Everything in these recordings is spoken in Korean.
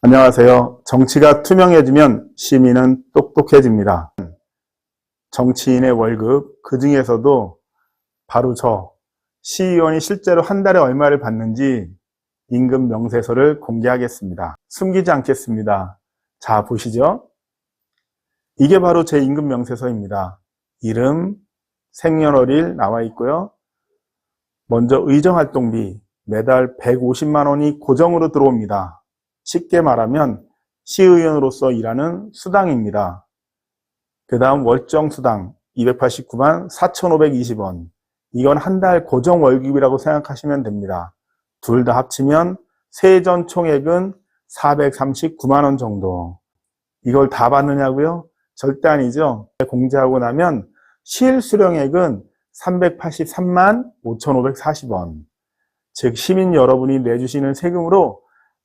안녕하세요. 정치가 투명해지면 시민은 똑똑해집니다. 정치인의 월급, 그 중에서도 바로 저 시의원이 실제로 한 달에 얼마를 받는지 임금 명세서를 공개하겠습니다. 숨기지 않겠습니다. 자, 보시죠. 이게 바로 제 임금 명세서입니다. 이름, 생년월일 나와 있고요. 먼저 의정활동비 매달 150만 원이 고정으로 들어옵니다. 쉽게 말하면 시의원으로서 일하는 수당입니다. 그 다음 월정 수당 289만 4,520원. 이건 한 달 고정 월급이라고 생각하시면 됩니다. 둘 다 합치면 세전 총액은 439만 원 정도. 이걸 다 받느냐고요? 절대 아니죠. 공제하고 나면 실수령액은 383만 5,540원. 즉 시민 여러분이 내주시는 세금으로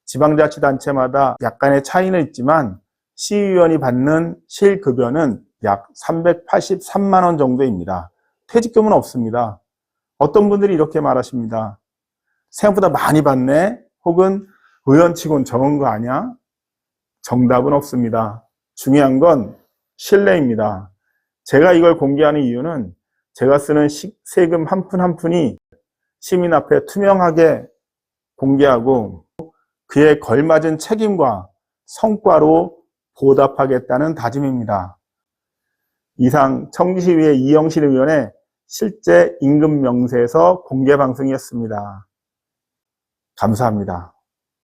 지방자치단체마다 약간의 차이는 있지만 시의원이 받는 실급여는 약 383만 원 정도입니다. 퇴직금은 없습니다. 어떤 분들이 이렇게 말하십니다. 생각보다 많이 받네? 혹은 의원치곤 적은 거 아니야? 정답은 없습니다. 중요한 건 신뢰입니다. 제가 이걸 공개하는 이유는 제가 쓰는 시- 세금 한 푼 한 푼이 시민 앞에 투명하게 공개하고 그에 걸맞은 책임과 성과로 보답하겠다는 다짐입니다. 이상 청주시의회 이영실 의원의 실제 임금 명세서 공개 방송이었습니다. 감사합니다.